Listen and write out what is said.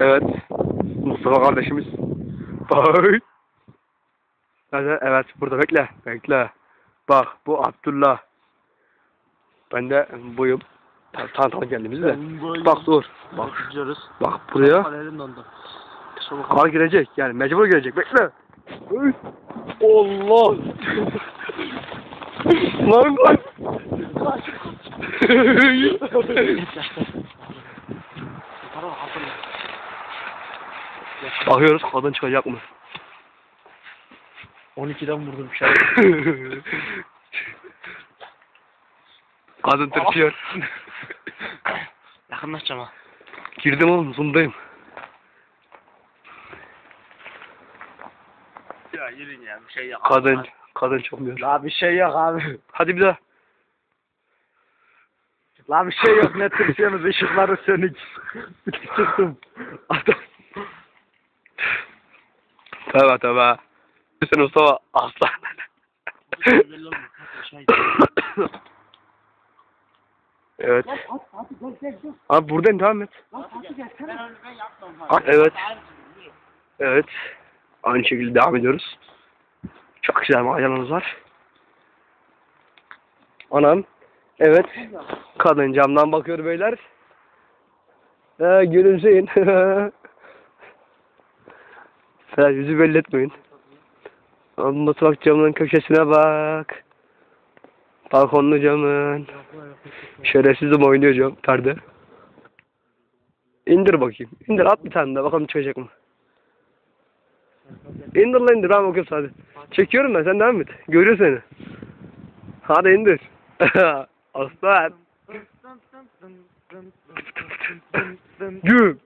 Evet. Mustafa kardeşimiz. Bak. Evet burada bekle. Bekle. Bak bu Abdullah. Ben de buyum. Tan- Tanıtalım kendimizi de. Bak dur. Bak. Bak buraya. Kar girecek. Yani mecbur girecek. Bekle. Allah. Lan kaç. Hatırla. Bakıyoruz kadın çıkacak mı? 12'den vurdum bir şey. kadın tırsıyor. Yakınlaşacağım ha. Girdim oğlum zoom'dayım. Ya yürüyün ya bir şey yok. Kadın, kadın çıkmıyor. La bir şey yok abi. Hadi bir daha. La bir şey yok ne tırsıyorsunuz ışıkları sönük. Çıktım. Adam. Tövbe tövbe. Sen Mustafa aslan. evet. Abi buradan devam et. Evet. Evet. Aynı şekilde devam ediyoruz. Çok güzel maceramız var. Anam. Evet. Kadın camdan bakıyor beyler. He, gülümseyin. Sen yüzü belli etmeyin. Mutfak camının köşesine bak. Balkonlu camın. Şerefsizim oynuyor cam perde. İndir bakayım. İndir at bir tane daha bakalım çıkacak mı? İndir lan indir ben bakayım hadi. Çekiyorum ben sen devam et. Görüyor seni. Hadi indir. Aslan. Güm.